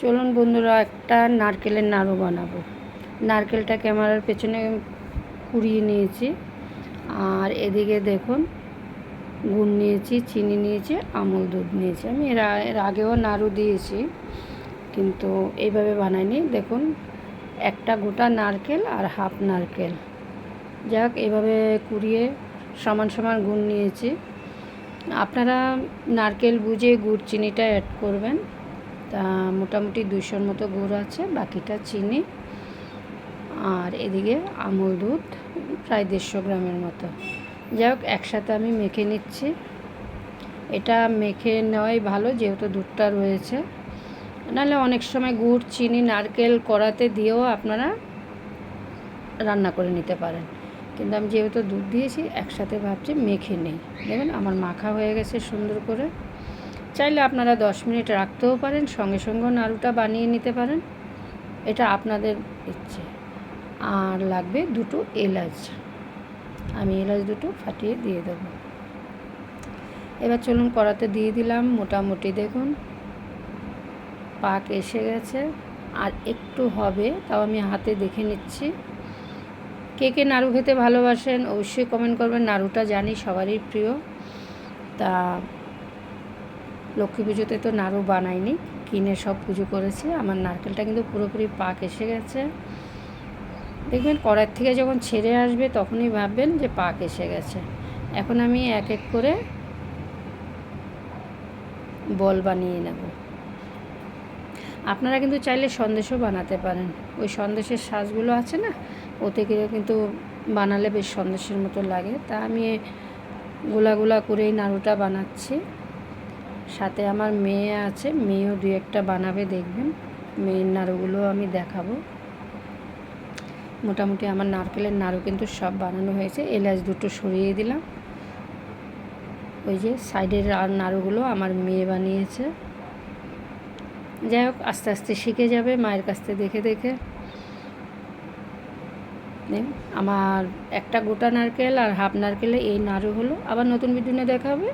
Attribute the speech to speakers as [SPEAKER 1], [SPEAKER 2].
[SPEAKER 1] চলুন বন্ধুরা, একটা নারকেলের নাড়ু বানাবো। নারকেলটা ক্যামেরার পেছনে কুড়িয়ে নিয়েছি। আর এদিকে দেখুন, গুড় নিয়েছি, চিনি নিয়েছি, আমুল দুধ নিয়েছি। আমি এর এর আগেও নাড়ু দিয়েছি, কিন্তু এইভাবে বানাইনি। দেখুন, একটা গোটা নারকেল আর হাফ নারকেল। যাক, এভাবে কুড়িয়ে সমান সমান গুড় নিয়েছি। আপনারা নারকেল বুঝে গুড়, চিনিটা অ্যাড করবেন। তা মোটামুটি দুশোর মতো গুড় আছে, বাকিটা চিনি আর এদিকে আমুল দুধ, প্রায় দেড়শো গ্রামের মতো। যাই হোক, একসাথে আমি মেখে নিচ্ছি। এটা মেখে নেওয়াই ভালো, যেহেতু দুধটা রয়েছে। নাহলে অনেক সময় গুড়, চিনি, নারকেল কড়াতে দিয়েও আপনারা রান্না করে নিতে পারেন। কিন্তু আমি যেহেতু দুধ দিয়েছি, একসাথে ভাবছি মেখে নেই। দেখবেন আমার মাখা হয়ে গেছে সুন্দর করে। চাইলে আপনারা দশ মিনিট রাখতেও পারেন, সঙ্গে সঙ্গেও নাড়ুটা বানিয়ে নিতে পারেন। এটা আপনাদের ইচ্ছে। আর লাগবে দুটো এলাচ। আমি এলাচ দুটো ফাটিয়ে দিয়ে দেবো। এবার চলুন কড়াতে দিয়ে দিলাম মোটামুটি, দেখুন। পাক এসে গেছে। আর একটু হবে, তাও আমি হাতে দেখে নিচ্ছি। কে কে নাড়ু খেতে ভালোবাসেন, অবশ্যই কমেন্ট করবেন। নাড়ুটা জানি সবারই প্রিয়। তা লক্ষ্মী পুজোতে তো নাড়ু বানাইনি, কিনে সব পুজো করেছি, আমার নারকেলটা কিন্তু পুরোপুরি পাক এসে গেছে। দেখবেন কড়ার থেকে যখন ছেড়ে আসবে তখনই ভাববেন যে পাক এসে গেছে। এখন আমি এক এক করে বল বানিয়ে নেব। আপনারা কিন্তু চাইলে সন্দেশও বানাতে পারেন। ওই সন্দেশের সাজগুলো আছে না, ওতে কিন্তু বানালে বেশ সন্দেশের মতো লাগে। তা আমি গোলা গোলা করেই নাড়ুটা বানাচ্ছি। সাথে আমার মেয়ে আছে, মেয়েও দু একটা বানাবে, দেখবেন। মেয়ের নাড়ুগুলো আমি দেখাবো। মোটামুটি আমার নারকেলের নাড়ু কিন্তু সব বানানো হয়েছে। এলাচ দুটো সরিয়ে দিলাম। ওই যে সাইডের আর নাড়ুগুলো আমার মেয়ে বানিয়েছে। যাই হোক, আস্তে আস্তে শিখে যাবে মায়ের কাছ থেকে দেখে দেখে। আমার একটা গোটা নারকেল আর হাফ নারকেলে এই নাড়ু হলো। আবার নতুন ভিডিও দেখা হবে।